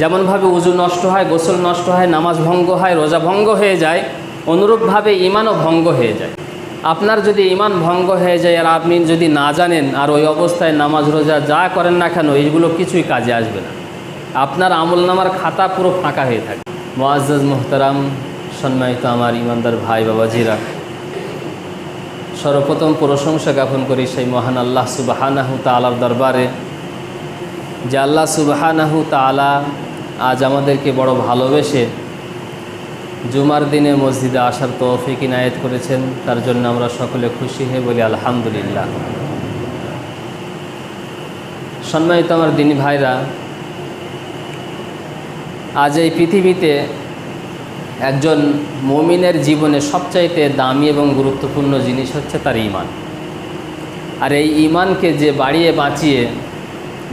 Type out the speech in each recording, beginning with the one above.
যেমনভাবে উজু নষ্ট হয়, গোসল নষ্ট হয়, নামাজ ভঙ্গ হয়, রোজা ভঙ্গ হয়ে যায়, অনুরূপভাবে ইমানও ভঙ্গ হয়ে যায়। আপনার যদি ইমান ভঙ্গ হয়ে যায় আর আপনি যদি না জানেন আর ওই অবস্থায় নামাজ, রোজা যা করেন না কেন, এইগুলো কিছুই কাজে আসবে না। আপনার আমল নামার খাতা পুরো ফাঁকা হয়ে থাকে। মোয়াজ মোহতারাম, সম্মানিত আমার ইমানদার ভাই বাবাজিরা, সর্বপ্রথম প্রশংসা জ্ঞাপন করি সেই মহান আল্লাহ সুবাহানাহু তালার দরবারে। যে আল্লাহ সুবাহানাহু তালা আজ আমাদেরকে বড় ভালোবেসে জুমার দিনে মসজিদে আসার তৌফিক ইনায়েত করেছেন, তার জন্য আমরা সকলে খুশি হয়ে বলি আলহামদুলিল্লাহ। সম্মানিত আমার দিনী ভাইরা, আজ এই পৃথিবীতে একজন মমিনের জীবনে সবচাইতে দামি এবং গুরুত্বপূর্ণ জিনিস হচ্ছে তার ইমান আর এই ইমানকে যে বাড়িয়ে বাঁচিয়ে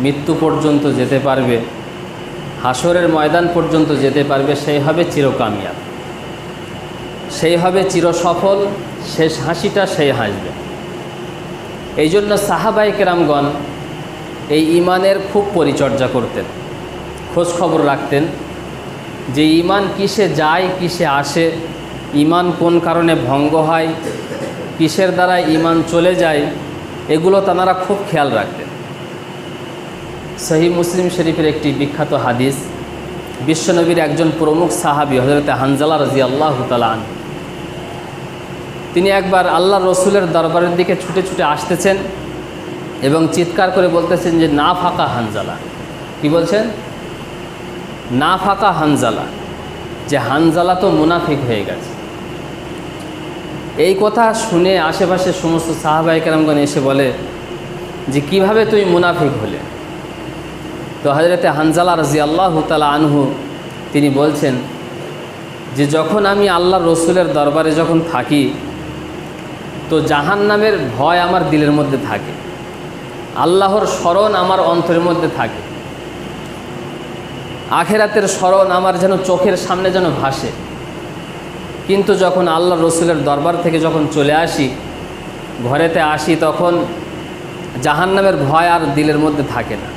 মৃত্যু পর্যন্ত যেতে পারবে হাসরের ময়দান পর্যন্ত যেতে পারবে, সেই হবে চিরকামিয়াব। সেই হবে চিরসফল, শেষ হাসিটা সেই হাসবে। এই জন্য সাহাবাই কেরামগণ এই ইমানের খুব পরিচর্যা করতেন, খোঁজ খবর রাখতেন যে ইমান কিসে যায়, কিসে আসে ইমান কোন কারণে ভঙ্গ হয়, কিসের দ্বারা ইমান চলে যায়, এগুলো তাঁরা খুব খেয়াল রাখতেন। সহি মুসলিম শরীফের একটি বিখ্যাত হাদিস। বিশ্বনবীর একজন প্রমুখ সাহাবি হজরত হানজালা রাজি আল্লাহ তালান তিনি একবার আল্লাহ রসুলের দরবারের দিকে ছুটে ছুটে আসতেছেন এবং চিৎকার করে বলতেছেন যে, না ফাঁকা হানজালা। কি বলছেন? না ফাঁকা হানজালা, যে হানজালা তো মুনাফিক হয়ে গেছে। এই কথা শুনে আশেপাশে সমস্ত সাহাবাই কেরামগণ এসে বলে, যে কীভাবে তুই মুনাফিক হলে? তো হজরতে হানজালা রাজি আল্লাহ তালা আনহু, তিনি বলছেন যে যখন আমি আল্লাহ রসুলের দরবারে যখন থাকি, তো জাহান নামের ভয় আমার দিলের মধ্যে থাকে। আল্লাহর স্মরণ আমার অন্তরের মধ্যে থাকে। আখেরাতের স্মরণ আমার যেন চোখের সামনে যেন ভাসে। কিন্তু যখন আল্লাহ রসুলের দরবার থেকে যখন চলে আসি, ঘরেতে আসি, তখন জাহান্নামের ভয় আর দিলের মধ্যে থাকে না।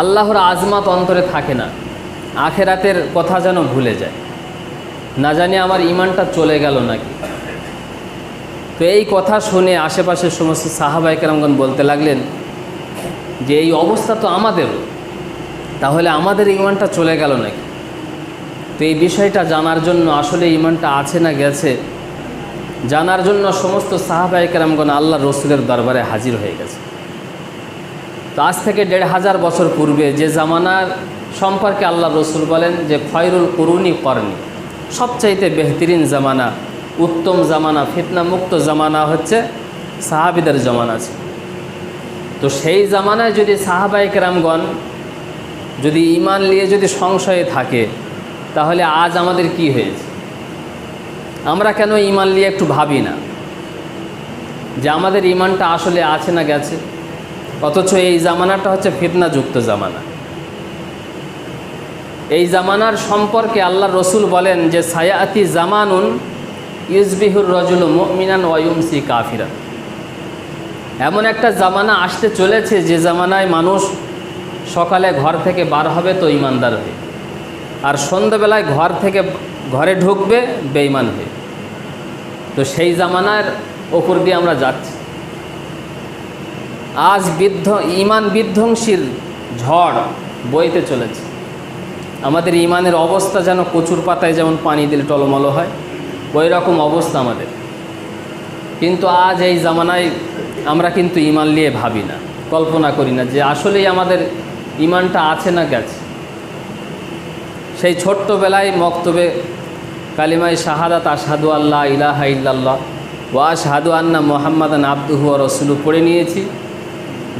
আল্লাহর আজমাত অন্তরে থাকে না। আখেরাতের কথা যেন ভুলে যায়। না জানি আমার ইমানটা চলে গেল নাকি। তো এই কথা শুনে আশেপাশের সমস্ত সাহাবাই কেরামগণ বলতে লাগলেন, যে এই অবস্থা তো আমাদেরও তাহলে আমাদের ইমানটা চলে গেল নাকি? তো এই বিষয়টা জানার জন্য আসলে ইমানটা আছে না গেছে, জানার জন্য সমস্ত সাহাবাই কেরামগণ আল্লাহ রসুলের দরবারে হাজির হয়ে গেছে। তো আজ থেকে দেড় হাজার বছর পূর্বে যে জামানার সম্পর্কে আল্লাহ রসুল বলেন যে, খয়রুল করুনি করনি। সবচাইতে বেহতরিন জামানা, উত্তম জামানা ফিতনা মুক্ত জামানা হচ্ছে সাহাবিদের জামানা ছিল। তো সেই জামানায় যদি সাহাবাই কেরামগণ যদি ইমান নিয়ে যদি সংশয়ে থাকে, তাহলে আজ আমাদের কি হয়েছে? আমরা কেন ইমান নিয়ে একটু ভাবি না? যে আমাদের ইমানটা আসলে আছে না গেছে? অথচ এই জামানাটা হচ্ছে ফিতনাযুক্ত জামানা। এই জামানার সম্পর্কে আল্লাহ রসুল বলেন যে, সায়াতি জামানুন ইউজবিহুর রজুল মিনান ওয়ুমসি কাফিরা এমন একটা জামানা আসতে চলেছে যে জামানায় মানুষ সকালে ঘর থেকে বার হবে তো ইমানদার হয়ে। আর সন্ধ্যাবেলায় ঘর থেকে ঘরে ঢুকবে বেইমান হয়ে। তো সেই জামানার ওপর দিয়ে আমরা যাচ্ছি। আজ বিধ্ব ইমান বিধ্বংসীর ঝড় বইতে চলেছে। আমাদের ইমানের অবস্থা যেন কচুর পাতায় যেমন পানি দিলে টলমলো হয় ওই রকম অবস্থা আমাদের। কিন্তু আজ এই জামানায় আমরা কিন্তু ইমান নিয়ে ভাবি না, কল্পনা করি না যে আসলেই আমাদের ইমানটা আছে না গেছে। সেই ছোট্টবেলায় মক্তবে কালিমাই শাহাদাত, আশহাদু আল্লাহ ইলাহা ইল্লাল্লাহ ওয়া শাহাদু আন্না মোহাম্মদান আব্দুহু রসুলু পড়ে নিয়েছি।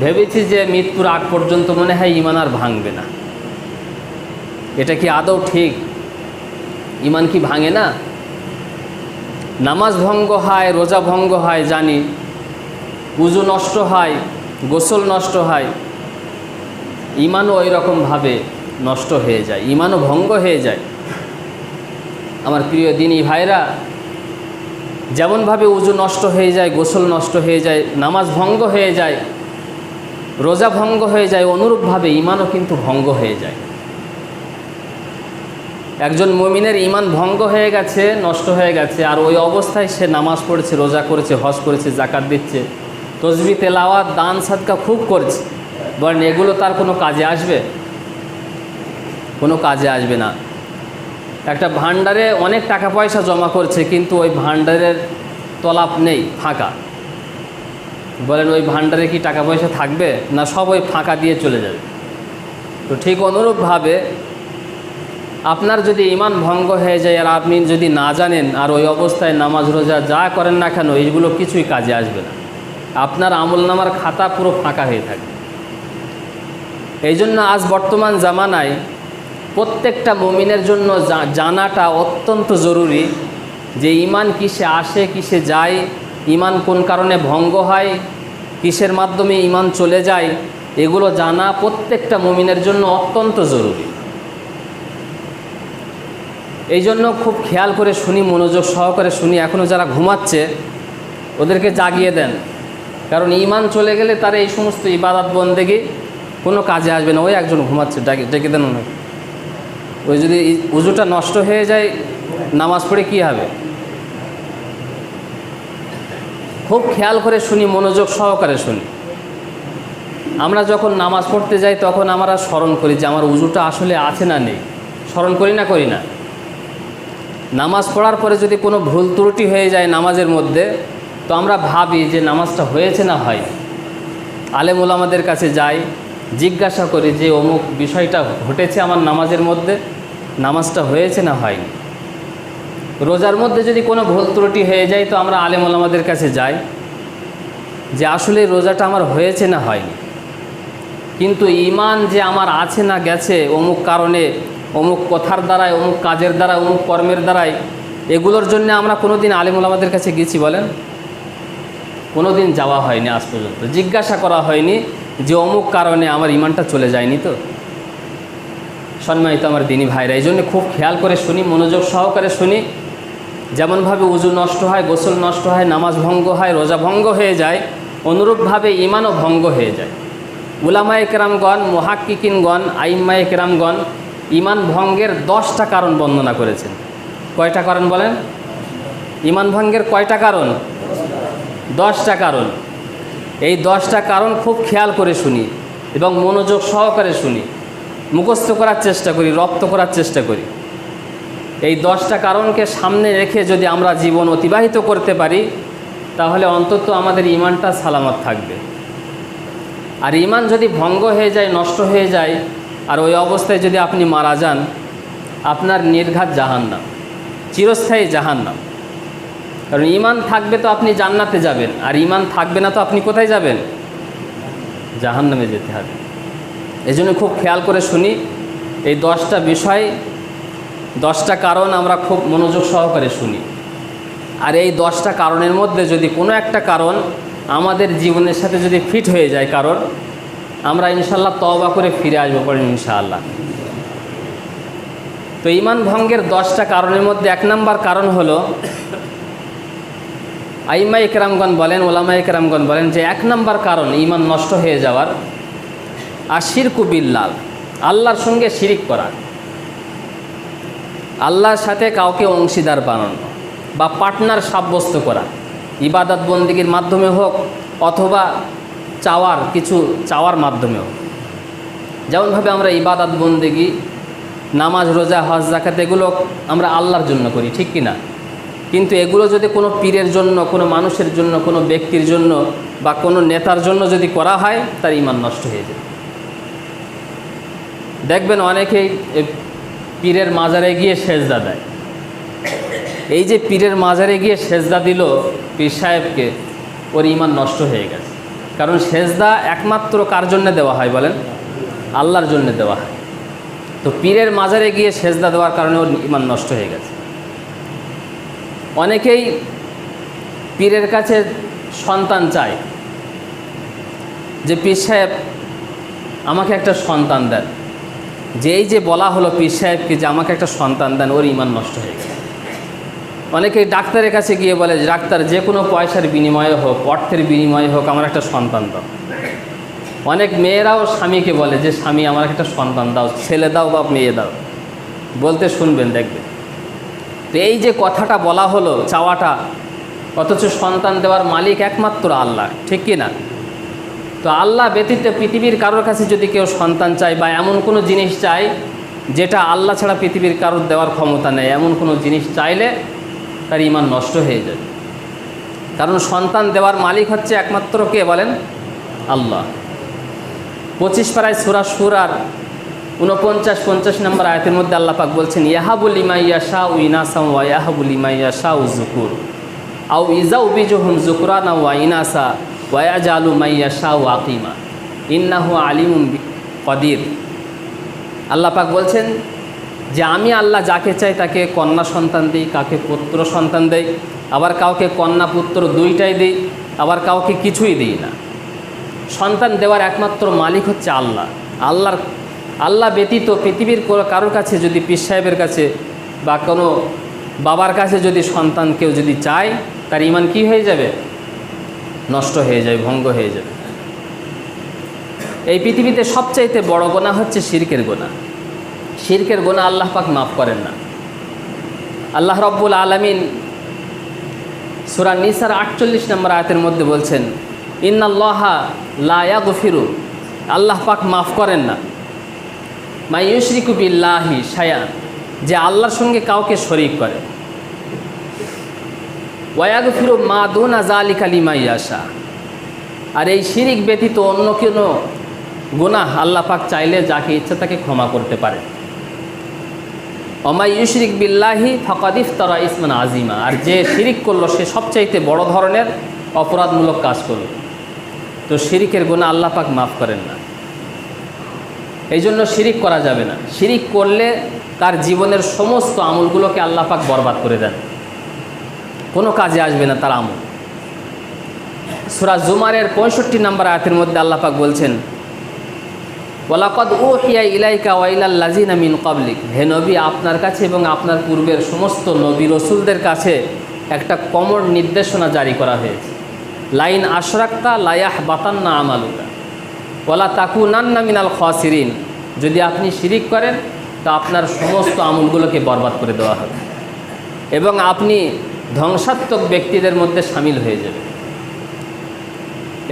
ভেবেছি যে মৃত্যুর আগ পর্যন্ত মনে হয় ইমান আর ভাঙবে না। এটা কি আদৌ ঠিক? ইমান কি ভাঙে না? নামাজ ভঙ্গ হয়, রোজা ভঙ্গ হয়, জানি। উজু নষ্ট হয়, গোসল নষ্ট হয়। ইমানও ওই রকমভাবে নষ্ট হয়ে যায়, ইমানও ভঙ্গ হয়ে যায়। আমার প্রিয় দিনী ভাইরা, যেমনভাবে উজু নষ্ট হয়ে যায়, গোসল নষ্ট হয়ে যায়, নামাজ ভঙ্গ হয়ে যায় রোজা ভঙ্গ হয়ে যায়, অনুরূপভাবে ইমানও কিন্তু ভঙ্গ হয়ে যায়। একজন মমিনের ইমান ভঙ্গ হয়ে গেছে, নষ্ট হয়ে গেছে, আর ওই অবস্থায় সে নামাজ পড়েছে, রোজা করেছে, হজ করেছে, জাকাত দিচ্ছে, তসবি, তেলাওয়াত, দান, সাদকা খুব করছে। বলেন, এগুলো তার কোনো কাজে আসবে? কোনো কাজে আসবে না। একটা ভান্ডারে অনেক টাকা পয়সা জমা করছে, কিন্তু ওই ভান্ডারের তলাপ নেই, ফাঁকা। বলেন, ওই ভান্ডারে কি টাকা পয়সা থাকবে না সব ওই ফাঁকা দিয়ে চলে যাবে? তো ঠিক অনুরূপভাবে আপনার যদি ইমান ভঙ্গ হয়ে যায় আর আপনি যদি না জানেন আর ওই অবস্থায় নামাজ, রোজা যা করেন না কেন, এইগুলো কিছুই কাজে আসবে না। আপনার আমল নামার খাতা পুরো ফাঁকা হয়ে থাকে এই জন্য আজ বর্তমান জামানায় প্রত্যেকটা মমিনের জন্য জানাটা অত্যন্ত জরুরি যে ইমান কিসে আসে, কিসে যায় ইমান কোন কারণে ভঙ্গ হয়, কিসের মাধ্যমে ইমান চলে যায়, এগুলো জানা প্রত্যেকটা মমিনের জন্য অত্যন্ত জরুরি। এই জন্য খুব খেয়াল করে শুনি, মনোযোগ সহকারে শুনি এখনও যারা ঘুমাচ্ছে, ওদেরকে জাগিয়ে দেন। কারণ ইমান চলে গেলে তার এই সমস্ত ইবাদত, বন্দেগি কোনো কাজে আসবে না। ওই একজন ঘুমাচ্ছে, ডাকে ডেকে দেন ওনাকে। ওই যদি উজুটা নষ্ট হয়ে যায়, নামাজ পড়ে কী হবে? খুব খেয়াল করে শুনি, মনোযোগ সহকারে শুনি। আমরা যখন নামাজ পড়তে যাই, তখন আমরা স্মরণ করি যে আমার উজুটা আসলে আছে না নেই। স্মরণ করি না করি না। নামাজ পড়ার পরে যদি কোনো ভুল ত্রুটি হয়ে যায় নামাজের মধ্যে, তো আমরা ভাবি যে নামাজটা হয়েছে না হয় আলেমুল আমাদের কাছে যাই, জিজ্ঞাসা করি যে অমুক বিষয়টা ঘটেছে আমার নামাজের মধ্যে? নামাজটা হয়েছে না হয়নি? রোজার মধ্যে যদি কোনো ভুল ত্রুটি হয়ে যায়, তো আমরা আলেমুল আমাদের কাছে যাই যে আসলে রোজাটা আমার হয়েছে না হয়নি। কিন্তু ইমান যে আমার আছে না গেছে, অমুক কারণে, অমুক কথার দ্বারাই অমুক কাজের দ্বারা অমুক কর্মের দ্বারাই এগুলোর জন্য আমরা কোনো দিন আলিমুল আমাদের কাছে গেছি বলেন? কোনো দিন যাওয়া হয়নি আজ পর্যন্ত। জিজ্ঞাসা করা হয়নি যে অমুক কারণে আমার ইমানটা চলে যায়নি তো? সম্মানিত আমার দিনী ভাইরা, এই জন্য খুব খেয়াল করে শুনি, মনোযোগ সহকারে শুনি। যেমনভাবে উজু নষ্ট হয়, গোসল নষ্ট হয়, নামাজ ভঙ্গ হয়, রোজা ভঙ্গ হয়ে যায়, অনুরূপভাবে ইমানও ভঙ্গ হয়ে যায়। উলামায়ে কেরামগণ, মহাক্কিকিনগণ, আইম্মায়ে কেরামগণ ইমান ভঙ্গের দশটা কারণ বর্ণনা করেছেন। কয়টা কারণ বলেন? ইমান ভঙ্গের কয়টা কারণ? দশটা কারণ। এই দশটা কারণ খুব খেয়াল করে শুনি এবং মনোযোগ সহকারে শুনি। মুখস্থ করার চেষ্টা করি, রপ্ত করার চেষ্টা করি। এই দশটা কারণকে সামনে রেখে যদি আমরা জীবন অতিবাহিত করতে পারি, তাহলে অন্তত আমাদের ইমানটা সালামত থাকবে। আর ইমান যদি ভঙ্গ হয়ে যায়, নষ্ট হয়ে যায়, আর ওই অবস্থায় যদি আপনি মারা যান, আপনার নির্ঘাত জাহান্নাম, চিরস্থায়ী জাহান্নাম। কারণ ইমান থাকবে তো আপনি জান্নাতে যাবেন, আর ইমান থাকবে না তো আপনি কোথায় যাবেন? জাহান্নামে যেতে হবে। এই জন্য খুব খেয়াল করে শুনি, এই দশটা বিষয় দশটা কারণ আমরা খুব মনোযোগ সহকারে শুনি। আর এই দশটা কারণের মধ্যে যদি কোনো একটা কারণ আমাদের জীবনের সাথে যদি ফিট হয়ে যায় কারণ, আমরা ইনশাল্লাহ তবা করে ফিরে আসব পড়েন ইনশাআল্লাহ। তো ইমান ভঙ্গের দশটা কারণের মধ্যে এক নম্বর কারণ হলো, আইমা ইকরামগণ বলেন, ওলামা ইকরামগণ বলেন যে এক নম্বর কারণ ইমান নষ্ট হয়ে যাওয়ার আশির কুবিল্লাল আল্লাহর সঙ্গে শিরিক করা। আল্লাহর সাথে কাউকে অংশীদার বানানো বা পার্টনার সাব্যস্ত করা, ইবাদত বন্দিগির মাধ্যমে হোক অথবা চাওয়ার, কিছু চাওয়ার মাধ্যমে হোক। যেমনভাবে আমরা ইবাদত বন্দেগি, নামাজ, রোজা, হজ জাকাত এগুলো আমরা আল্লাহর জন্য করি, ঠিক কি না? কিন্তু এগুলো যদি কোনো পীরের জন্য, কোনো মানুষের জন্য, কোনো ব্যক্তির জন্য বা কোনো নেতার জন্য যদি করা হয়, তার ইমান নষ্ট হয়ে যায়। দেখবেন অনেকেই পীরের মাজারে গিয়ে সেজদা দেয়। এই যে পীরের মাজারে গিয়ে সেজদা দিল পীর সাহেবকে, ওর ইমান নষ্ট হয়ে গেছে। কারণ সেজদা একমাত্র কার জন্য দেওয়া হয় বলেন? আল্লাহর জন্য দেওয়া হয়। তো পীরের মাজারে গিয়ে সেজদা দেওয়ার কারণে ওর ইমান নষ্ট হয়ে গেছে। অনেকেই পীরের কাছে সন্তান চায় যে, পীর সাহেব, আমাকে একটা সন্তান দেন। যেই যে বলা হলো পীর সাহেবকে যে আমাকে একটা সন্তান দেন, ওর ইমান নষ্ট হয়ে গেছে। অনেকে ডাক্তারের কাছে গিয়ে বলে যে ডাক্তার, যে কোনো পয়সার বিনিময়ে হোক, অর্থের বিনিময়ে হোক, আমার একটা সন্তান দাও। অনেক মেয়েরাও স্বামীকে বলে যে, স্বামী আমার একটা সন্তান দাও, ছেলে দাও বা মেয়ে দাও। বলতে শুনবেন, দেখবেন। তো এই যে কথাটা বলা হলো, চাওয়াটা, অথচ সন্তান দেওয়ার মালিক একমাত্র আল্লাহ, ঠিক কি না? তো আল্লাহ ব্যতীত পৃথিবীর কারোর কাছে যদি কেউ সন্তান চায় বা এমন কোনো জিনিস চায়, যেটা আল্লাহ ছাড়া পৃথিবীর কারোর দেওয়ার ক্ষমতা নেই, এমন কোনো জিনিস চাইলে তার ইমান নষ্ট হয়ে যাবে কারণ সন্তান দেওয়ার মালিক হচ্ছে একমাত্র কে বলেন? আল্লাহ। পঁচিশ পাড়ায় সুরা সুরার উনপঞ্চাশ পঞ্চাশ নম্বর আয়তের মধ্যে আল্লাহ পাক বলছেন ইয়াহাবুল ইমাইয়া শাহ ইনাসাম ওয়া ইয়াহাবুল ইমাইয়া শাহ জুকুর আউ ইজাউ বিজুহুম জুকুরানা ওয়া ইনাসা। ওয়া জালু মাইয়া শাহ আকিমা। ইন্নাহু আলিমুম বি- কদির। আল্লাহ পাক বলছেন যে আমি আল্লাহ যাকে চাই তাকে কন্যা সন্তান দিই কাকে পুত্র সন্তান দেই, আবার কাউকে কন্যা পুত্র দুইটাই দিই, আবার কাউকে কিছুই দিই না। সন্তান দেওয়ার একমাত্র মালিক হচ্ছে আল্লাহ। আল্লাহর, আল্লাহ ব্যতীত পৃথিবীর কারোর কাছে যদি পীর সাহেবের কাছে বা কোনো বাবার কাছে যদি সন্তান কেউ যদি চায়, তার ইমান কি হয়ে যাবে? নষ্ট হয়ে যাবে ভঙ্গ হয়ে যাবে এই পৃথিবীতে সবচাইতে বড় গোনা হচ্ছে শিরকের গোনা। শিরকের গোনা আল্লাহ পাক মাফ করেন না। আল্লাহ রব্বুল আলমিন সুরা নিসার আটচল্লিশ নম্বর আয়াতের মধ্যে বলছেন, ইন্নাল্লাহা লায়া গফিরু আল্লাহ পাক মাফ করেন না। মাই ইউশরিকু বিল্লাহি শায়ান যে আল্লাহর সঙ্গে কাউকে শরিক করে। ওয়াগ ফিরু মা দুনা জালিক আলী মাইয়াশা আর এই শিরিক ব্যতীত অন্য কোনো গুনাহ আল্লাহ পাক চাইলে যাকে ইচ্ছা তাকে ক্ষমা করতে পারে। অমাই ইউশরিক বিল্লাহি ফকাদিফ তরা ইসমান আজিমা আর যে শিরিক করল, সে সবচাইতে বড় ধরনের অপরাধমূলক কাজ করল। তো শিরিকের গুণা আল্লাহ পাক মাফ করেন না। এই জন্য শিরিক করা যাবে না। শিরিক করলে তার জীবনের সমস্ত আমলগুলোকে আল্লাহ পাক বরবাদ করে দেন। কোনো কাজে আসবে না তার আমল। সুরা জুমারের পঁয়ষট্টি নম্বর আয়াতের মধ্যে আল্লাহ পাক বলছেন ওলাকদ ও হিয়া ইলাইকা ওয়াইলাল লাজিনা মিন কাবলিক হে নবী, আপনার কাছে এবং আপনার পূর্বের সমস্ত নবী রসুলদের কাছে একটা কমর নির্দেশনা জারি করা হয়েছে। লাইন আশরাক্তা লায়াহ বাতান্না আমালুকা। ওলা তাকু নান্না মিনাল খসিরিন। যদি আপনি শিরিক করেন, তা আপনার সমস্ত আমলগুলোকে বরবাদ করে দেওয়া হবে। এবং আপনি ধ্বংসাত্মক ব্যক্তিদের মধ্যে সামিল হয়ে যাবে।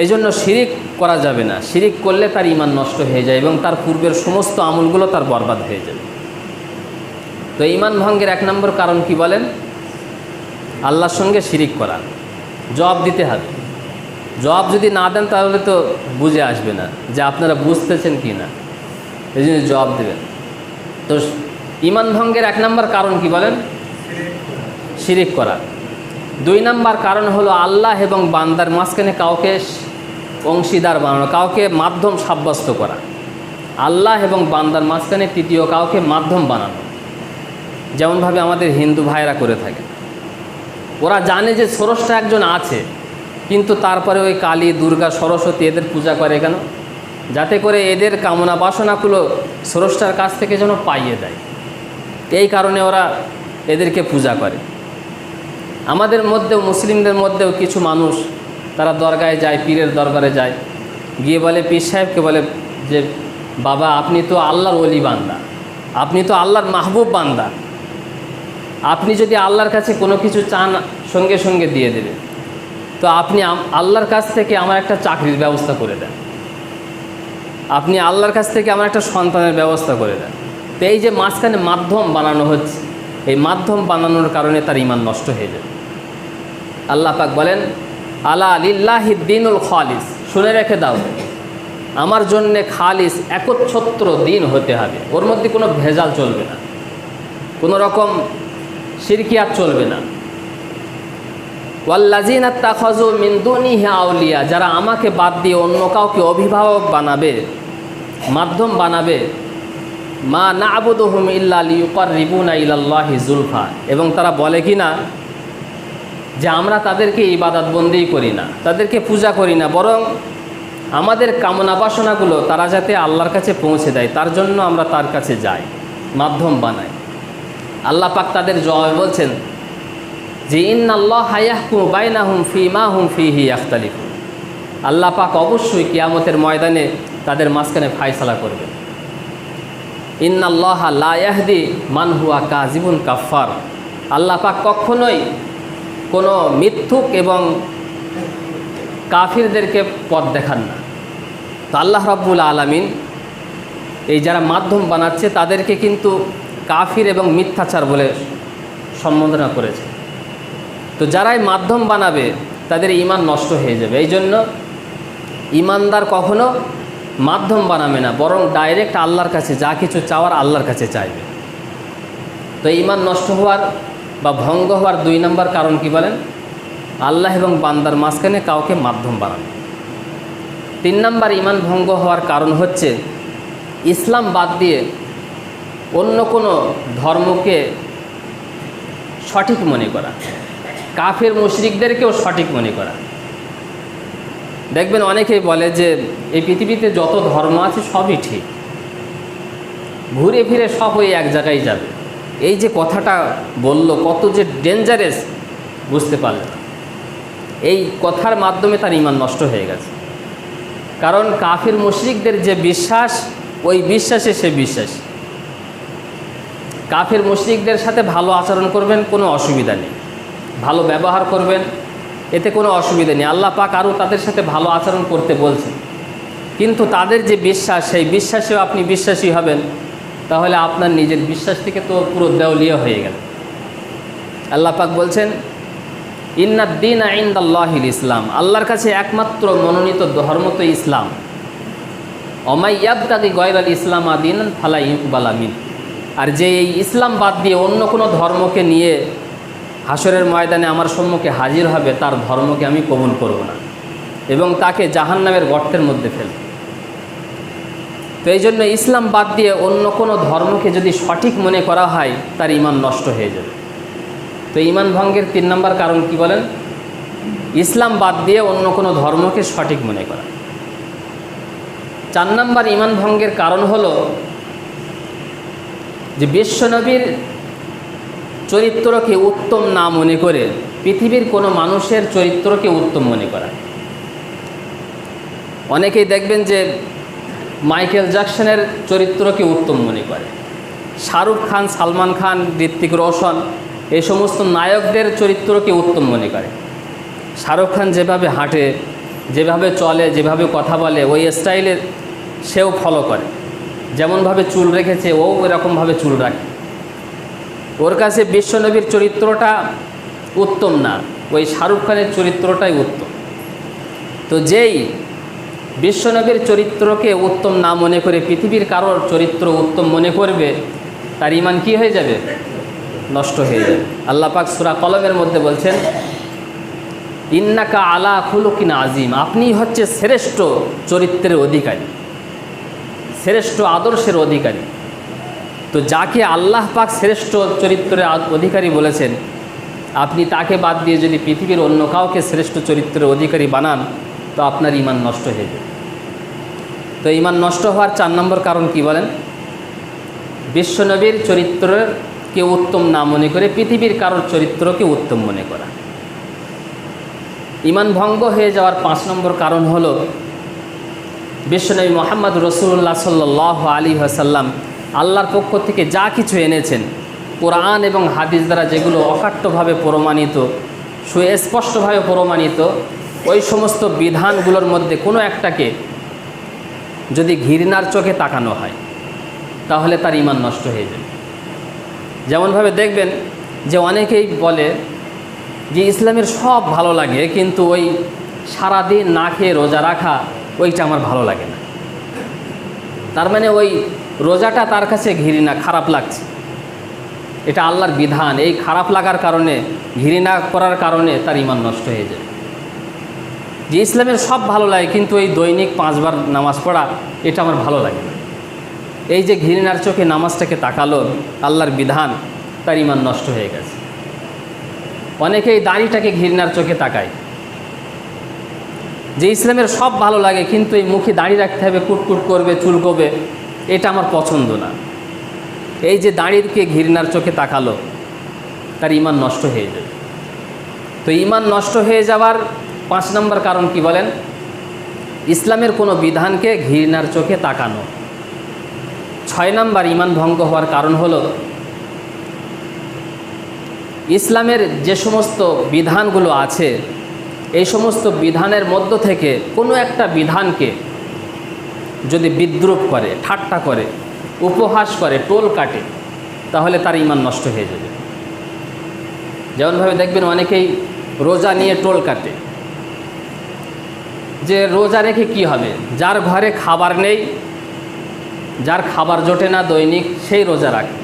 এই জন্য শিরিক করা যাবে না। শিরিক করলে তার ইমান নষ্ট হয়ে যায় এবং তার পূর্বের সমস্ত আমলগুলো তার বরবাদ হয়ে যাবে। তো ইমান ভঙ্গের এক নম্বর কারণ কি বলেন? আল্লাহর সঙ্গে শিরিক করা। জবাব দিতে হবে। জবাব যদি না দেন তাহলে তো বুঝে আসবে না যে আপনারা বুঝতেছেন কি না। এই জন্য জবাব দেবেন। তো ইমান ভঙ্গের এক নম্বর কারণ কি বলেন? শিরিক করা। দুই নাম্বার কারণ হলো আল্লাহ এবং বান্দার মাঝখানে কাউকে অংশীদার বানানো, কাউকে মাধ্যম সাব্যস্ত করা। আল্লাহ এবং বান্দার মাঝখানে তৃতীয় কাউকে মাধ্যম বানানো। যেমনভাবে আমাদের হিন্দু ভাইরা করে থাকে। ওরা জানে যে স্রষ্টা একজন আছে, কিন্তু তারপরে ওই কালী, দুর্গা, সরস্বতী এদের পূজা করে কেন? যাতে করে এদের কামনা বাসনাগুলো স্রষ্টার কাছ থেকে যেন পাইয়ে দেয়। এই কারণে ওরা এদেরকে পূজা করে। আমাদের মধ্যেও, মুসলিমদের মধ্যেও কিছু মানুষ তারা দরগায় যায়, পীরের দরবারে যায়। গিয়ে বলে, পীর সাহেবকে বলে যে, বাবা, আপনি তো আল্লাহর অলি বান্দা। আপনি তো আল্লাহর মাহবুব বান্দা। আপনি যদি আল্লাহর কাছে কোনো কিছু চান, সঙ্গে সঙ্গে দিয়ে দেবে তো আপনি আল্লাহর কাছ থেকে আমার একটা চাকরির ব্যবস্থা করে দেন। আপনি আল্লাহর কাছ থেকে আমার একটা সন্তানের ব্যবস্থা করে দেন। তো এই যে মাঝখানে মাধ্যম বানানো হচ্ছে, এই মাধ্যম বানানোর কারণে তার ইমান নষ্ট হয়ে যাবে। আল্লাহ পাক বলেন, আলা লিল্লাহি দিনুল খালিস। শুনে রেখে দাও, আমার জন্যে খালিস একচ্ছত্র দিন হতে হবে। ওর মধ্যে কোনো ভেজাল চলবে না, কোনো রকম সিরকিয়াত চলবে না। ওয়াল্লাজিনা তাখাজু মিন দুনিহি আউলিয়া, যারা আমাকে বাদ দিয়ে অন্য কাউকে অভিভাবক বানাবে, মাধ্যম বানাবে, মা না আবুদ আবুদুহুম ইল্লা লিউকাররিবুনা ইলাল্লাহি জুলফা, এবং তারা বলে কি না যে আমরা তাদেরকে ইবাদত বন্দিই করি না, তাদেরকে পূজা করি না, বরং আমাদের কামনা বাসনাগুলো তারা যাতে আল্লাহর কাছে পৌঁছে দেয়, তার জন্য আমরা তার কাছে যাই, মাধ্যম বানাই। আল্লাহ পাক তাদের জবাবে বলছেন যে, ইন্নাল্লাহ হায়াহকুম বাইনাহুম ফি মা হুম ফিহি আখতালিফুন আল্লাহ পাক অবশ্যই কিয়ামতের ময়দানে তাদের মাঝখানে ফায়সালা করবে ইন্নাল্লাহ লায়াহদি মান হুয়া কাজিবুন কাফার আল্লাহ পাক কখনোই কোনো মিথ্যুক এবং কাফিরদেরকে পথ দেখান না। তো আল্লাহ রাব্বুল আলামিন এই যারা মাধ্যম বানাচ্ছে, তাদেরকে কিন্তু কাফির এবং মিথ্যাচার বলে সম্বোধনা করেছে। তো যারাই মাধ্যম বানাবে, তাদের ইমান নষ্ট হয়ে যাবে। এই জন্য ইমানদার কখনো মাধ্যম বানাবে না, বরং ডাইরেক্ট আল্লাহর কাছে যা কিছু চাওয়ার আল্লাহর কাছে চাইবে। তো ইমান নষ্ট হওয়ার বা ভঙ্গ হওয়ার দুই নম্বর কারণ কি বলেন? আল্লাহ এবং বান্দার মাঝখানে কাউকে মাধ্যম বানানো। তিন নম্বর ইমান ভঙ্গ হওয়ার কারণ হচ্ছে ইসলাম বাদ দিয়ে অন্য কোনো ধর্মকে সঠিক মনে করা। কাফের মুশরিকদেরকেও সঠিক মনে করা। দেখবেন অনেকেই বলে যে এই পৃথিবীতে যত ধর্ম আছে সবই ঠিক। ঘুরে ফিরে সব ওই এক জায়গায় যাবে। এই যে কথাটা বলল, কত যে ডেঞ্জারাস বুঝতে পারলেন এই কথার মাধ্যমে তার ইমান নষ্ট হয়ে গেছে। কারণ কাফির মুশরিকদের যে বিশ্বাস, ওই বিশ্বাসে সে বিশ্বাস। কাফির মুশরিকদের সাথে ভালো আচরণ করবেন, কোনো অসুবিধা নেই। ভালো ব্যবহার করবেন, এতে কোনো অসুবিধা নেই। আল্লাহ পাক আরও তাদের সাথে ভালো আচরণ করতে বলছেন। কিন্তু তাদের যে বিশ্বাস, সেই বিশ্বাসেও আপনি বিশ্বাসী হবেন। তাহলে আপনার নিজের বিশ্বাস থেকে তো পুরো দেওলিয়া হয়ে গেল। আল্লাহ পাক বলছেন ইন্নাদ্দিন আইন্দাল্লাহিল ইসলাম। আল্লাহর কাছে একমাত্র মনোনীত ধর্ম তো ইসলাম। অমাইয়াবতাকি গয়রাল ইসলাম আদিন ফালা ইকবাল আমিন আর যে এই ইসলাম বাদ দিয়ে অন্য কোনো ধর্মকে নিয়ে হাসরের ময়দানে আমার সম্মুখে হাজির হবে, তার ধর্মকে আমি কবুল করব না এবং তাকে জাহান্নামের গর্তের মধ্যে ফেলব। তো এই জন্য ইসলাম বাদ দিয়ে অন্য কোনো ধর্মকে যদি সঠিক মনে করা হয়, তার ইমান নষ্ট হয়ে যাবে। তো ইমান ভঙ্গের তিন নম্বর কারণ কি বলেন? ইসলাম বাদ দিয়ে অন্য কোনো ধর্মকে সঠিক মনে করা। চার নম্বর ইমান ভঙ্গের কারণ হলো যে বিশ্বনবীর চরিত্রকে উত্তম না মনে করে পৃথিবীর কোনো মানুষের চরিত্রকে উত্তম মনে করা। অনেকেই দেখবেন যে মাইকেল জ্যাকসনের চরিত্রকে উত্তম মনে করে। শাহরুখ খান, সালমান খান ঋত্বিক রোশন এই সমস্ত নায়কদের চরিত্রকে উত্তম মনে করে। শাহরুখ খান যেভাবে হাঁটে, যেভাবে চলে, যেভাবে কথা বলে, ওই স্টাইলের সেও ফলো করে। যেমনভাবে চুল রেখেছে, ও এরকমভাবে চুল রাখে। ওর কাছে বিশ্বনবীর চরিত্রটা উত্তম না, ওই শাহরুখ খানের চরিত্রটাই উত্তম। তো যেই বিশ্বনবীর চরিত্রকে উত্তম না মনে করে, পৃথিবীর কারোর চরিত্র উত্তম মনে করবে, তার ইমান কি হয়ে যাবে? নষ্ট হয়ে যাবে। আল্লাহ পাক সুরা কলমের মধ্যে বলছেন, ইন্নাকা আলা খুলুকিন আজিম আপনি হচ্ছে শ্রেষ্ঠ চরিত্রের অধিকারী, শ্রেষ্ঠ আদর্শের অধিকারী। তো যাকে আল্লাহ পাক শ্রেষ্ঠ চরিত্রের অধিকারী বলেছেন, আপনি তাকে বাদ দিয়ে যদি পৃথিবীর অন্য কাউকে শ্রেষ্ঠ চরিত্রের অধিকারী বানান তো আপনার ইমান নষ্ট হয়ে যাবে। তো ইমান নষ্ট হওয়ার চার নম্বর কারণ কি বলেন? বিশ্বনবীর চরিত্রকে উত্তম না মনে করে পৃথিবীর কারোর চরিত্রকে উত্তম মনে করা। ইমান ভঙ্গ হয়ে যাওয়ার পাঁচ নম্বর কারণ হল, বিশ্বনবী মোহাম্মদ রসুল্লাহ সাল্লাহ আলী আসাল্লাম আল্লাহর পক্ষ থেকে যা কিছু এনেছেন, কোরআন এবং হাদিস দ্বারা যেগুলো অকাট্যভাবে প্রমাণিত, সুস্পষ্টভাবে প্রমাণিত ওই সমস্ত বিধানগুলোর মধ্যে কোনো একটাকে যদি ঘৃণার চোখে তাকানো হয়, তাহলে তার ইমান নষ্ট হয়ে যাবে। যেমনভাবে দেখবেন যে অনেকেই বলে যে ইসলামের সব ভালো লাগে, কিন্তু ওই সারাদিন না খেয়ে রোজা রাখা, ওইটা আমার ভালো লাগে না। তার মানে ওই রোজাটা তার কাছে ঘৃণা, খারাপ লাগছে। এটা আল্লাহর বিধান। এই খারাপ লাগার কারণে, ঘৃণা করার কারণে তার ইমান নষ্ট হয়ে যায় যে ইসলামের সব ভালো লাগে, কিন্তু এই দৈনিক পাঁচবার নামাজ পড়া, এটা আমার ভালো লাগে এই যে ঘৃণার চোখে নামাজটাকে তাকালো, আল্লাহর বিধান, তার ইমান নষ্ট হয়ে গেছে। অনেকেই দাড়িটাকে ঘৃণার চোখে তাকায়। যে ইসলামের সব ভালো লাগে, কিন্তু এই মুখে দাড়ি রাখতে হবে, কুটকুট করবে চুলকবে এটা আমার পছন্দ না। এই যে দাড়িকে ঘৃণার চোখে তাকালো, তার ইমান নষ্ট হয়ে যাবে। তো ইমান নষ্ট হয়ে যাওয়ার পাঁচ নম্বর কারণ কি বলেন? ইসলামের কোনো বিধানকে ঘৃণার চোখে তাকানো। ছয় নম্বর ইমান ভঙ্গ হওয়ার কারণ হলো, ইসলামের যে সমস্ত বিধানগুলো আছে, এই সমস্ত বিধানের মধ্য থেকে কোনো একটা বিধানকে যদি বিদ্রুপ করে, ঠাট্টা করে, উপহাস করে, টোল কাটে, তাহলে তার ইমান নষ্ট হয়ে যাবে। যেমনভাবে দেখবেন অনেকেই রোজা নিয়ে টোল কাটে। যে রোজা রেখে কি হবে? যার ঘরে খাবার নেই, যার খাবার জোটে না দৈনিক, সেই রোজা রাখে।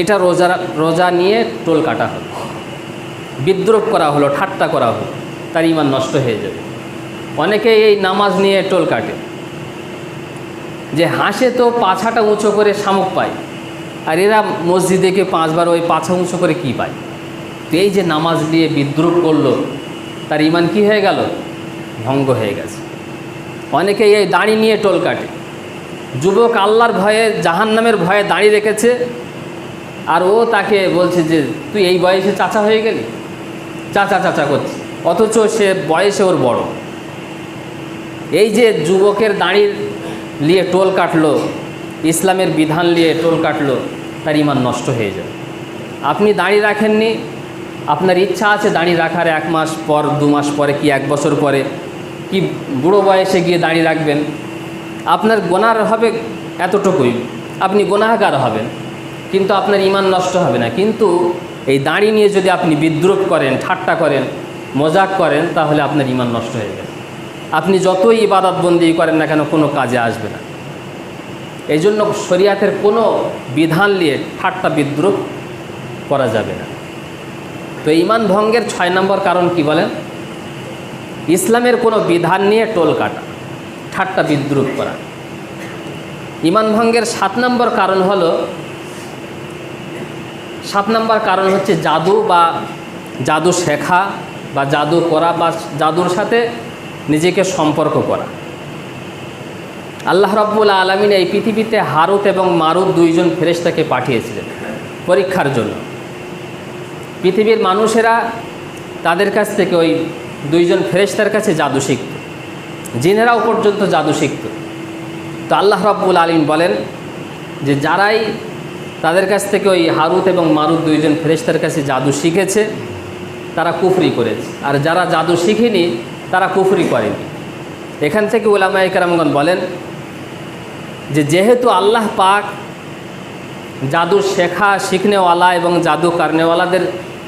এটা রোজা রোজা নিয়ে টোল কাটা হলো বিদ্রুপ করা হলো, ঠাট্টা করা হলো তার ইমান নষ্ট হয়ে যাবে। অনেকে এই নামাজ নিয়ে টোল কাটে। যে হাসে তো পাছাটা উঁচু করে শামুক পায়। আর এরা মসজিদে গিয়ে পাঁচবার ওই পাছা উঁচু করে কি পায়? তো এই যে নামাজ নিয়ে বিদ্রুপ করল, তার ইমান কি হয়ে গেল? ভঙ্গ হয়ে গেছে। অনেকে এই দাড়ি নিয়ে টোল কাটে। যুবক আল্লাহর ভয়ে জাহান নামের ভয়ে দাঁড়িয়ে রেখেছে আর ও তাকে বলছে যে, তুই এই বয়সে চাচা হয়ে গেলি? চাচা চাচা করছে। অথচ সে বয়সে ওর বড়। এই যে যুবকের দাঁড়ির নিয়ে টোল কাটলো, ইসলামের বিধান নিয়ে টোল কাটলো, তার ইমান নষ্ট হয়ে যায়। আপনি দাঁড়িয়ে রাখেননি? আপনার ইচ্ছা আছে দাঁড়িয়ে রাখার এক মাস পর, দু মাস পরে কি এক বছর পরে? কি বুড়ো বয়সে গিয়ে দাঁড়িয়ে রাখবেন? আপনার গোনার হবে এতটুকুই। আপনি গোনাহাগার হবেন। কিন্তু আপনার ইমান নষ্ট হবে না। কিন্তু এই দাঁড়ি নিয়ে যদি আপনি বিদ্রুপ করেন, ঠাট্টা করেন, মজাক করেন, তাহলে আপনার ইমান নষ্ট হয়ে যাবে। আপনি যতই ইবাদতবন্দি করেন না কেন, কোনো কাজে আসবে না। এই জন্য শরিয়াতের কোনো বিধান নিয়ে ঠাট্টা বিদ্রুপ করা যাবে না। তো ইমান ভঙ্গের ছয় নম্বর কারণ কি বলেন? ইসলামের কোনো বিধান নিয়ে টোল কাটা, ঠাট্টা বিদ্রুপ করা। ইমান ভঙ্গের সাত নম্বর কারণ হল, সাত নম্বর কারণ হচ্ছে জাদু বা জাদু শেখা বা জাদু করা বা জাদুর সাথে নিজেকে সম্পর্ক করা। আল্লাহ রব্বুল আলমিন এই পৃথিবীতে হারুত এবং মারুত দুইজন ফেরেশতাকে পাঠিয়েছিলেন পরীক্ষার জন্য। পৃথিবীর মানুষেরা তাদের কাছ থেকে ওই দুইজন ফেরেশতার কাছে জাদু শিখত, জিনেরাও পর্যন্ত জাদু শিখত। তো আল্লাহ রব্বুল আলিম বলেন যে যারাই তাদের কাছ থেকে ওই হারুত এবং মারুত দুইজন ফেরেশতার কাছে জাদু শিখেছে, তারা কুফরি করেছে। আর যারা জাদু শিখেনি, তারা কুফরি করেনি। এখান থেকে ওলামা একরামগণ বলেন যে যেহেতু আল্লাহ পাক জাদু শেখা শিখনেওয়ালা এবং জাদু কারনেওয়ালাদের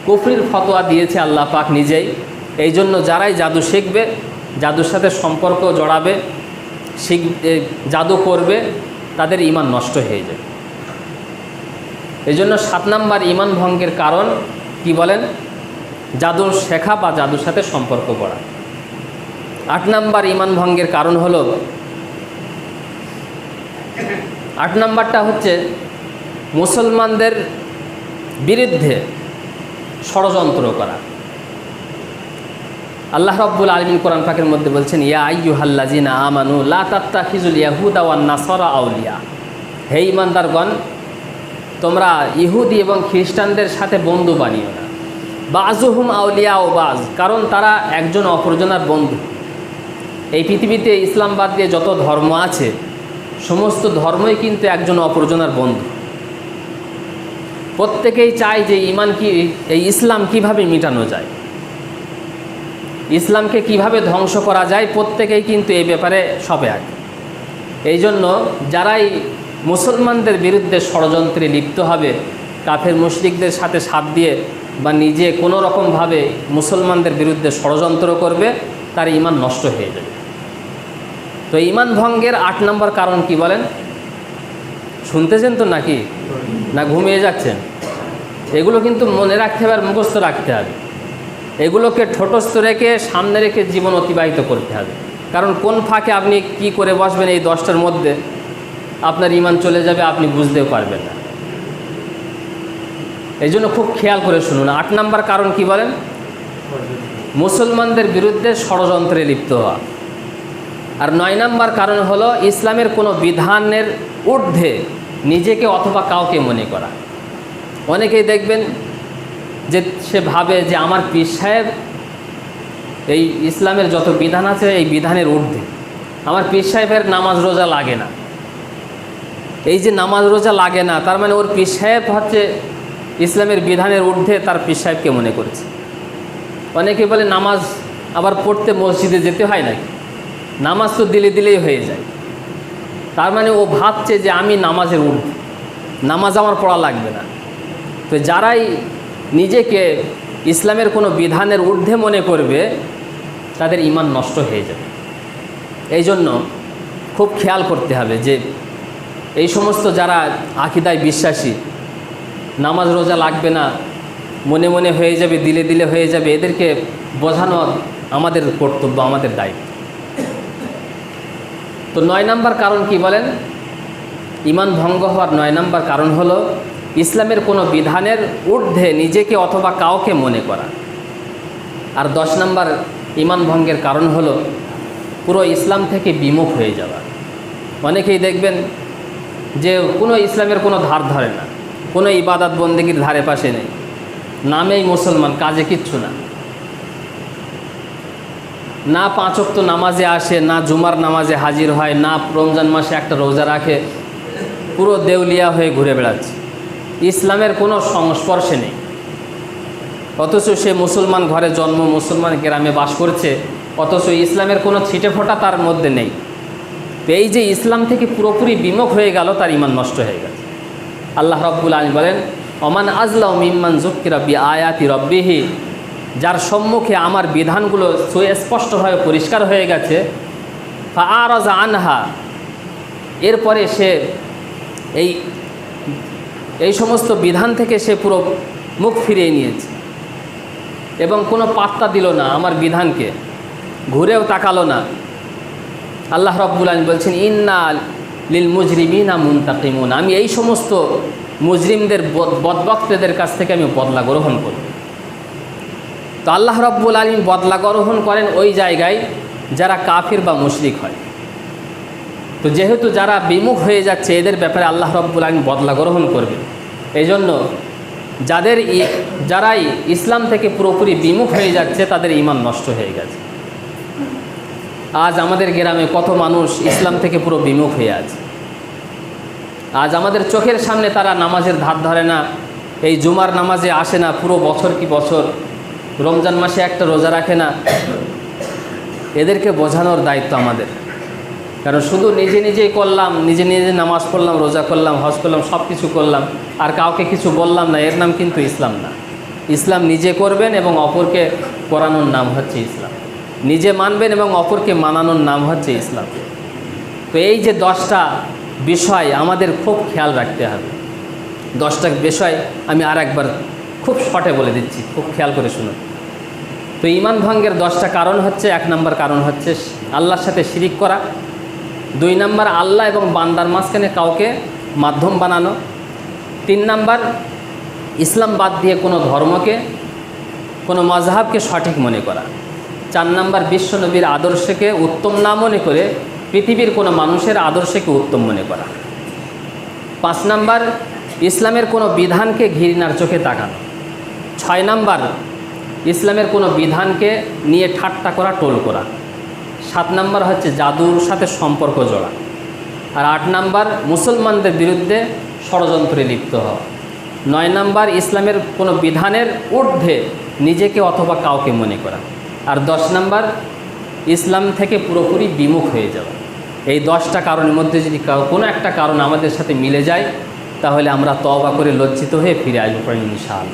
কুফরির ফতোয়া দিয়েছে আল্লাহ পাক নিজেই এই জন্য যারাই জাদু শিখবে, জাদুর সাথে সম্পর্ক জড়াবে, শিখ জাদু করবে, তাদের ইমান নষ্ট হয়ে যাবে। এই জন্য সাত নাম্বার ইমান ভঙ্গের কারণ কি বলেন? জাদু শেখা বা জাদুর সাথে সম্পর্ক করা আট নাম্বার ইমান ভঙ্গের কারণ হল, আট নাম্বারটা হচ্ছে মুসলমানদের বিরুদ্ধে ষড়যন্ত্র করা। আল্লাহ রব্বুল আলমিন কোরআন পাকের মধ্যে বলছেন, ইয়া আইয়ু হাল্লাজিনা আমানু লা তাত্তা খিজুল ইয়াহুদা ওয়ান নাসরা আউলিয়া। হে ইমানদারগণ তোমরা ইহুদি এবং খ্রিস্টানদের সাথে বন্ধু বানিও না। বাজুহুম আউলিয়া ও বাজ কারণ তারা একজন অপরজনার বন্ধু। এই পৃথিবীতে ইসলাম বাদ দিয়ে যত ধর্ম আছে, সমস্ত ধর্মই কিন্তু একজন অপরজনার বন্ধু। প্রত্যেকেই চায় যে ইমান কি, এই ইসলাম কীভাবে মিটানো যায়। ইসলামকে কীভাবে ধ্বংস করা যায় প্রত্যেকেই কিন্তু এই ব্যাপারে সবে আগে। এই জন্য যারাই মুসলমানদের বিরুদ্ধে ষড়যন্ত্রে লিপ্ত হবে, কাফের মুশরিকদের সাথে সাপ দিয়ে বা নিজে কোনো রকমভাবে মুসলমানদের বিরুদ্ধে ষড়যন্ত্র করবে, তার ইমান নষ্ট হয়ে যাবে। তো ইমান ভঙ্গের আট নম্বর কারণ কি বলেন? শুনতেছেন তো নাকি? না ঘুমিয়ে যাচ্ছেন? এগুলো কিন্তু মনে রাখতে হবে আর মুখস্থ রাখতে হবে। এগুলোকে ঠোঁটস্থ রেখে সামনে রেখে জীবন অতিবাহিত করতে হবে। কারণ কোন ফাঁকে আপনি কি করে বসবেন এই দশটার মধ্যে, আপনার ইমান চলে যাবে, আপনি বুঝতেও পারবেন না। এই জন্য খুব খেয়াল করে শুনুন। আট নাম্বার কারণ কি বলেন? মুসলমানদের বিরুদ্ধে ষড়যন্ত্রে লিপ্ত হওয়া। আর নয় নাম্বার কারণ হলো ইসলামের কোনো বিধানের ঊর্ধ্বে নিজেকে অথবা কাউকে মনে করা। অনেকেই দেখবেন যে সে ভাবে যে আমার পীর সাহেব এই ইসলামের যত বিধান আছে এই বিধানের ঊর্ধ্বে। আমার পীর সাহেবের নামাজ রোজা লাগে না। এই যে নামাজ রোজা লাগে না, তার মানে ওর পীর সাহেব হচ্ছে ইসলামের বিধানের ঊর্ধ্বে তার পীর সাহেবকে মনে করছে। অনেকে বলে নামাজ আবার পড়তে মসজিদে যেতে হয় নাকি? নামাজ তো দিলে দিলেই হয়ে যায়। তার মানে ও ভাবছে যে আমি নামাজের ঊর্ধ্বে। নামাজ আমার পড়া লাগবে না। তো যারাই নিজেকে ইসলামের কোনো বিধানের ঊর্ধ্বে মনে করবে, তাদের ইমান নষ্ট হয়ে যাবে। এই জন্য খুব খেয়াল করতে হবে যে এই সমস্ত যারা আকিদায় বিশ্বাসী, নামাজ রোজা লাগবে না, মনে মনে হয়ে যাবে, দিলে দিলে হয়ে যাবে, এদেরকে বোঝানো আমাদের কর্তব্য, আমাদের দায়িত্ব। তো নয় নাম্বার কারণ কি বলেন? ইমান ভঙ্গ হওয়ার নয় নাম্বার কারণ হলো ইসলামের কোনো বিধানের ঊর্ধ্বে নিজেকে অথবা কাউকে মনে করা। আর দশ নম্বর ইমান ভঙ্গের কারণ হলো, পুরো ইসলাম থেকে বিমুখ হয়ে যাওয়া। অনেকেই দেখবেন যে কোনো ইসলামের কোনো ধার ধরে না, কোনো ইবাদত বন্দেগীর ধারে পাশে নেই, নামেই মুসলমান, কাজে কিচ্ছু না। না পাঁচক তো নামাজে আসে, না জুমার নামাজে হাজির হয়, না রমজান মাসে একটা রোজা রাখে, পুরো দেউলিয়া হয়ে ঘুরে বেড়াচ্ছে। ইসলামের কোনো সংস্পর্শে নেই। অথচ সে মুসলমান ঘরে জন্ম, মুসলমান গ্রামে বাস করছে, অথচ ইসলামের কোনো ছিটে ফোঁটা তার মধ্যে নেই। তো এই যে ইসলাম থেকে পুরোপুরি বিমুখ হয়ে গেল, তার ইমান নষ্ট হয়ে গেল আল্লাহ রব্বুল আলম বলেন অমান আজলাউ মিম্মান জুক্কি রব্বি আয়াতি রব্বিহি যার সম্মুখে আমার বিধানগুলো সুস্পষ্টভাবে পরিষ্কার হয়ে গেছে আর আনহা এরপরে সে এই এই সমস্ত বিধান থেকে সে পুরো মুখ ফিরিয়ে নিয়েছে। এবং কোনো পাত্তা দিল না আমার বিধানকে, ঘুরেও তাকালো না। আল্লাহ রব্বুল আলম বলছেন, ইন্না লিল মুজরিমিনা মুন্তাকিমুন। আমি এই সমস্ত মুজরিমদের বদবক্তদের কাছ থেকে আমি বদলা গ্রহণ করব তো আল্লাহ রব্বুল আলম বদলা গ্রহণ করেন ওই জায়গায় যারা কাফির বা মুশরিক হয়। তো যেহেতু যারা বিমুখ হয়ে যাচ্ছে, এদের ব্যাপারে আল্লাহ রব্বুল আলম বদলা গ্রহণ করবে। এই জন্য যাদের যারাই ইসলাম থেকে পুরোপুরি বিমুখ হয়ে যাচ্ছে, তাদের ইমান নষ্ট হয়ে গেছে। আজ আমাদের গ্রামে কত মানুষ ইসলাম থেকে পুরো বিমুখ হয়ে আছে। আজ আমাদের চোখের সামনে তারা নামাজের ধার ধরে না, এই জুমার নামাজে আসে না, পুরো বছর কি বছর, রমজান মাসে একটা রোজা রাখে না। এদেরকে বোঝানোর দায়িত্ব আমাদের। কারণ শুধু নিজে নিজেই করলাম, নিজে নিজে নামাজ পড়লাম, রোজা করলাম, হজ করলাম সব কিছু করলাম, আর কাউকে কিছু বললাম না, এর নাম কিন্তু ইসলাম না। ইসলাম নিজে করবেন এবং অপরকে করানোর নাম হচ্ছে ইসলাম। নিজে মানবেন এবং অপরকে মানানোর নাম হচ্ছে ইসলাম। তো এই যে দশটা বিষয় আমাদের খুব খেয়াল রাখতে হবে। দশটা বিষয় আমি আর একবার খুব শর্টে বলে দিচ্ছি, খুব খেয়াল করে শুনুন। তো ইমান ভঙ্গের দশটা কারণ হচ্ছে, এক নম্বর কারণ হচ্ছে আল্লাহর সাথে শিরিক করা দুই নাম্বার আল্লাহ এবং বান্দার মাঝখানে কাউকে মাধ্যম বানানো। তিন নাম্বার, ইসলাম বাদ দিয়ে কোনো ধর্মকে, কোনো মজাহাবকে সঠিক মনে করা। চার নাম্বার বিশ্বনবীর আদর্শকে উত্তম না মনে করে পৃথিবীর কোনো মানুষের আদর্শকে উত্তম মনে করা। পাঁচ নাম্বার, ইসলামের কোনো বিধানকে ঘৃণার চোখে তাকানো। ছয় নাম্বার, ইসলামের কোনো বিধানকে নিয়ে ঠাট্টা করা টোল করা। সাত নাম্বার হচ্ছে জাদুর সাথে সম্পর্ক জোড়া। আর আট নাম্বার, মুসলমানদের বিরুদ্ধে ষড়যন্ত্রে লিপ্ত হওয়া নয় নাম্বার, ইসলামের কোনো বিধানের ঊর্ধ্বে নিজেকে অথবা কাউকে মনে করা। আর দশ নাম্বার, ইসলাম থেকে পুরোপুরি বিমুখ হয়ে যাওয়া। এই দশটা কারণের মধ্যে যদি কোনো একটা কারণ আমাদের সাথে মিলে যায়, তাহলে আমরা তবা করে লজ্জিত হয়ে ফিরে আসব ইনশাআল্লাহ।